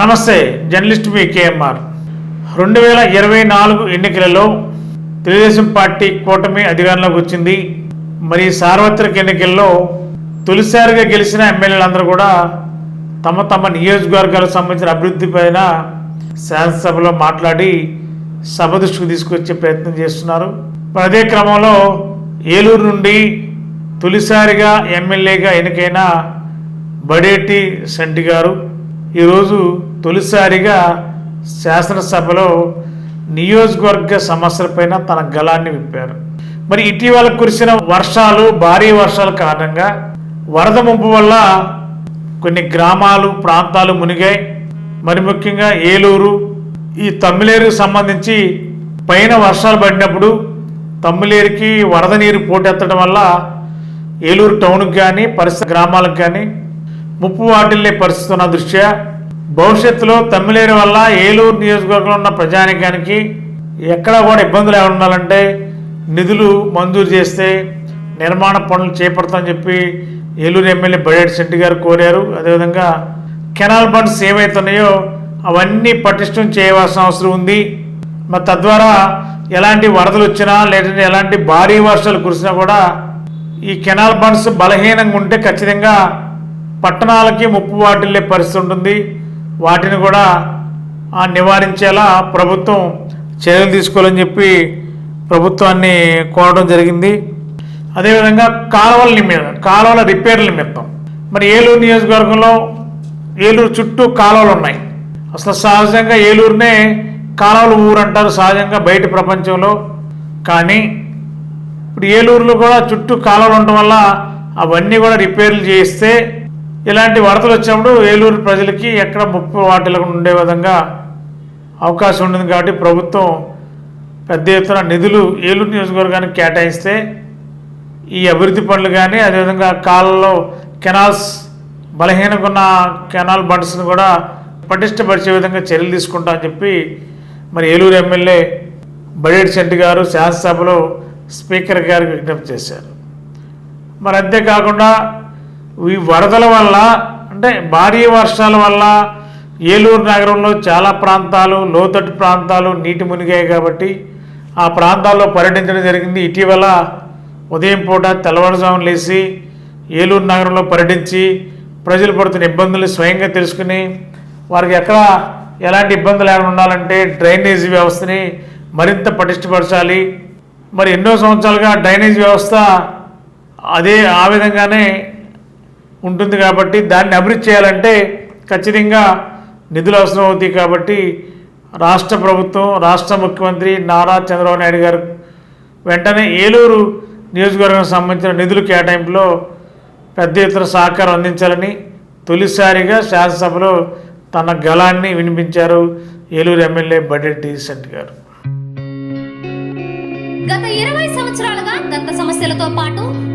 నమస్తే జర్నలిస్ట్ మీ కేఎంఆర్. రెండు వేల ఇరవై నాలుగు ఎన్నికలలో తెలుగుదేశం పార్టీ కూటమి అధికారంలోకి వచ్చింది. మరి సార్వత్రిక ఎన్నికల్లో తొలిసారిగా గెలిచిన ఎమ్మెల్యేలందరూ కూడా తమ తమ నియోజకవర్గాలకు సంబంధించిన అభివృద్ధి పైన శాసనసభలో మాట్లాడి సభ దృష్టికి తీసుకొచ్చే ప్రయత్నం చేస్తున్నారు. అదే క్రమంలో ఏలూరు నుండి తొలిసారిగా ఎమ్మెల్యేగా ఎన్నికైన బడేటి సంటి గారు ఈరోజు తొలిసారిగా శాసనసభలో నియోజకవర్గ సమస్యలపైన తన గలాన్ని విప్పారు. మరి ఇటీవల కురిసిన వర్షాలు భారీ వర్షాల కారణంగా వరద ముంపు వల్ల కొన్ని గ్రామాలు ప్రాంతాలు మునిగాయి. మరి ముఖ్యంగా ఏలూరు ఈ తమ్మిలేరుకు సంబంధించి పైన వర్షాలు పడినప్పుడు తమ్మిలేరుకి వరద నీరు పోటెత్తడం వల్ల ఏలూరు టౌన్కి కానీ పరిసర గ్రామాలకు కానీ ముప్పు వాటిల్లే పరిస్థితి ఉన్న దృష్ట్యా భవిష్యత్తులో తమ్మిలేరు వల్ల ఏలూరు నియోజకవర్గంలో ఉన్న ప్రజానికానికి ఎక్కడా కూడా ఇబ్బందులు ఏమైనా ఉండాలంటే నిధులు మంజూరు చేస్తే నిర్మాణ పనులు చేపడతామని చెప్పి ఏలూరు ఎమ్మెల్యే బడేటి శెట్టి గారు కోరారు. అదేవిధంగా కెనాల్ బండ్స్ ఏవైతున్నాయో అవన్నీ పటిష్టం చేయవలసిన అవసరం ఉంది. మరి తద్వారా ఎలాంటి వరదలు వచ్చినా లేదంటే ఎలాంటి భారీ వర్షాలు కురిసినా కూడా ఈ కెనాల్ బండ్స్ బలహీనంగా ఉంటే ఖచ్చితంగా పట్టణాలకి ముప్పు వాటిల్లే పరిస్థితి ఉంటుంది. వాటిని కూడా నివారించేలా ప్రభుత్వం చర్యలు తీసుకోవాలని చెప్పి ప్రభుత్వాన్ని కోరడం జరిగింది. అదేవిధంగా కాలువల నిమిత్తం కాలువల రిపేర్ల నిమిత్తం. మరి ఏలూరు నియోజకవర్గంలో ఏలూరు చుట్టూ కాలువలు ఉన్నాయి. అసలు సహజంగా ఏలూరునే కాలువలు ఊరు అంటారు సహజంగా బయట ప్రపంచంలో. కానీ ఇప్పుడు ఏలూరులో కూడా చుట్టూ కాలువలు ఉండటం వల్ల అవన్నీ కూడా రిపేర్లు చేయిస్తే ఇలాంటి వార్తలు వచ్చినప్పుడు ఏలూరు ప్రజలకి ఎక్కడ ముప్పు వాటిలకు ఉండే విధంగా అవకాశం ఉండింది కాబట్టి ప్రభుత్వం పెద్ద ఎత్తున నిధులు ఏలూరు నియోజకవర్గానికి కేటాయిస్తే ఈ అభివృద్ధి పనులు కానీ అదేవిధంగా కాలంలో కెనాల్స్ బలహీనంగా ఉన్న కెనాల్ బండ్స్ని కూడా పటిష్టపరిచే విధంగా చర్యలు తీసుకుంటామని చెప్పి మరి ఏలూరు ఎమ్మెల్యే బడేటి శెట్టి గారు శాసనసభలో స్పీకర్ గారికి విజ్ఞప్తి చేశారు. మరి అంతేకాకుండా ఈ వరదల వల్ల అంటే భారీ వర్షాల వల్ల ఏలూరు నగరంలో చాలా ప్రాంతాలు లోతట్టు ప్రాంతాలు నీటి మునిగాయి కాబట్టి ఆ ప్రాంతాల్లో పర్యటించడం జరిగింది. ఇటీవల ఉదయం పూట తెల్లవారుజామున లేచి ఏలూరు నగరంలో పర్యటించి ప్రజలు పడుతున్న ఇబ్బందులు స్వయంగా తెలుసుకుని వారికి ఎక్కడ ఎలాంటి ఇబ్బందులు లేకుండా ఉండాలంటే డ్రైనేజీ వ్యవస్థని మరింత పటిష్టపరచాలి. మరి ఎన్నో సంవత్సరాలుగా డ్రైనేజ్ వ్యవస్థ అదే ఆ విధంగానే ఉంటుంది కాబట్టి దాన్ని అభివృద్ధి చేయాలంటే ఖచ్చితంగా నిధులు అవసరం అవుతాయి కాబట్టి రాష్ట్ర ప్రభుత్వం రాష్ట్ర ముఖ్యమంత్రి నారా చంద్రబాబు నాయుడు గారు వెంటనే ఏలూరు నియోజకవర్గం సంబంధించిన నిధుల కేటాయింపులో పెద్ద ఎత్తున సహకారం అందించాలని తొలిసారిగా శాసనసభలో తన గళాన్ని వినిపించారు ఏలూరు ఎమ్మెల్యే బడెట్టి సెంట్ గారు. గత ఇరవై సంవత్సరాలుగా దంత సమస్యలతో పాటు